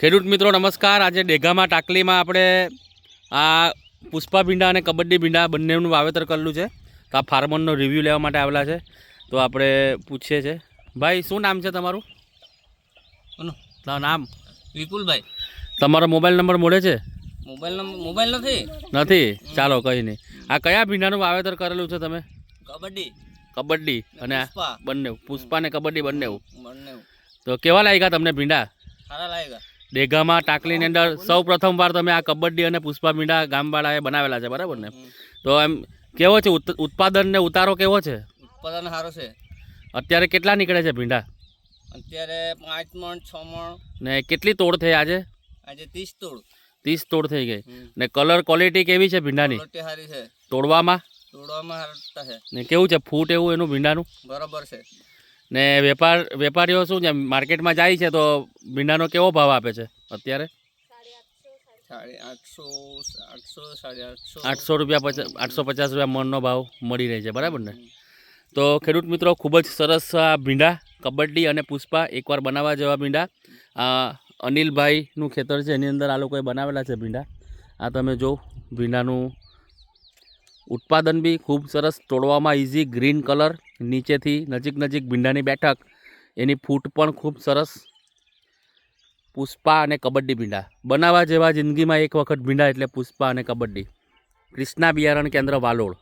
ખેડૂત મિત્રો નમસ્કાર. આજે ડેગામાં ટાકલીમાં આપણે આ પુષ્પા ભીંડા અને કબડ્ડી ભીંડા બંનેનું વાવેતર કરેલું છે. તો આ ફાર્મરનો રિવ્યૂ લેવા માટે આવેલા છે. તો આપણે પૂછીએ છે. ભાઈ શું નામ છે તમારું? નામ? વિપુલભાઈ. તમારો મોબાઈલ નંબર મળે છે? મોબાઈલ નંબર મોબાઈલ નથી. નથી? ચાલો કંઈ નહીં. આ કયા ભીંડાનું વાવેતર કરેલું છે તમે? કબડ્ડી. કબડ્ડી અને બંને પુષ્પા. અને કબડ્ડી બંને બંને તો કેવા લાગ્યા તમને ભીંડા? સારા લાગ્યા. ડેગામાં ટાકલીની અંદર સૌ પ્રથમ વાર તમે આ કબડ્ડી અને પુષ્પા ભીંડા ગામવાળાએ બનાવેલા છે બરાબર ને? તો એમ કેવો છે? ઉત- ઉત્પાદન ને ઉતારો કેવો છે? ઉત્પાદન સારો છે. અત્યારે કેટલા નીકળે છે ભીંડા? અત્યારે પાંચ મણ છ મણ. ને કેટલી તોડ થઈ આજે? આજે ત્રીસ તોડ. ત્રીસ તોડ થઈ ગઈ. ને કલર ક્વોલિટી કેવી છે ભીંડાની? સારી છે. તોડવામાં? તોડવામાં ને કેવું છે? ફૂટ એવું એનું ભીંડાનું? બરોબર છે. ને વેપાર વેપારીઓ શું છે માર્કેટમાં જાય છે તો ભીંડાનો કેવો ભાવ આપે છે અત્યારે? આઠસો રૂપિયા પચાસ આઠસો પચાસ રૂપિયા મણનો ભાવ મળી રહે છે બરાબર ને? તો ખેડૂત મિત્રો ખૂબ જ સરસ આ ભીંડા કબડ્ડી અને પુષ્પા એકવાર બનાવવા જેવા ભીંડા. આ અનિલભાઈનું ખેતર છે એની અંદર આ લોકોએ બનાવેલા છે ભીંડા. આ તમે જો ભીંડાનું ઉત્પાદન બી ખૂબ સરસ તોડવામાં ઇઝી ગ્રીન કલર નીચેથી નજીક નજીક ભીંડાની બેઠક, એની ફૂટ પણ ખૂબ સરસ. પુષ્પા અને કબડ્ડી ભીંડા. બનાવવા જેવા જિંદગીમાં એક વખત ભીંડા એટલે પુષ્પા અને કબડ્ડી. ક્રિષ્ના બિયારણ કેન્દ્ર વાલોડ.